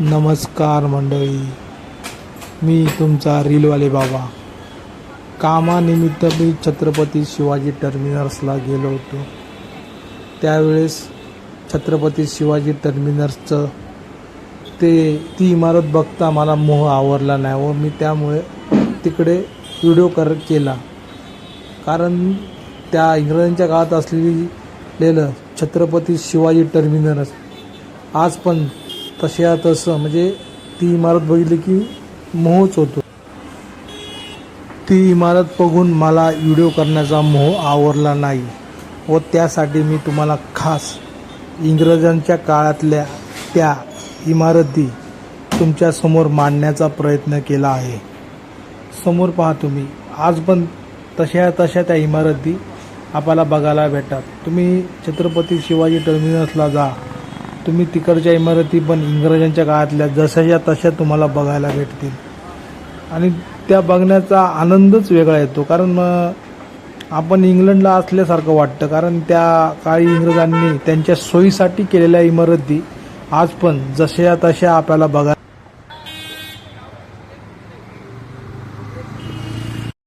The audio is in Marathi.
नमस्कार मंडळी. मी तुमचा रीलवाले बाबा. कामानिमित्त मी छत्रपती शिवाजी टर्मिनल्सला गेलो होतो. त्यावेळेस छत्रपती शिवाजी टर्मिनल्सचं ते ती इमारत बघता मला मोह आवरला नाही व मी त्यामुळे तिकडे व्हिडिओ कर केला. कारण त्या इंग्रजांच्या काळात असलेलं छत्रपती शिवाजी टर्मिनस आज पण तशा तसं म्हणजे ती इमारत बघितली की मोहच होतो. ती इमारत बघून मला व्हिडिओ करण्याचा मोह आवरला नाही व त्यासाठी मी तुम्हाला खास इंग्रजांच्या काळातल्या त्या इमारती तुमच्यासमोर मांडण्याचा प्रयत्न केला आहे. समोर पहा तुम्ही आज पण तशा तशा त्या इमारती आपल्याला बघायला भेटतात. तुम्ही छत्रपती शिवाजी टर्मिनसला जा तुम्ही तिकडच्या इमारती पण इंग्रजांच्या काळातल्या जशाच्या तशा तुम्हाला बघायला भेटतील. आणि त्या बघण्याचा आनंदच वेगळा येतो. कारण आपण इंग्लंडला असल्यासारखं वाटतं. कारण त्या काळी इंग्रजांनी त्यांच्या सोयीसाठी केलेल्या इमारती आज पण जशा तशा आपल्याला बघा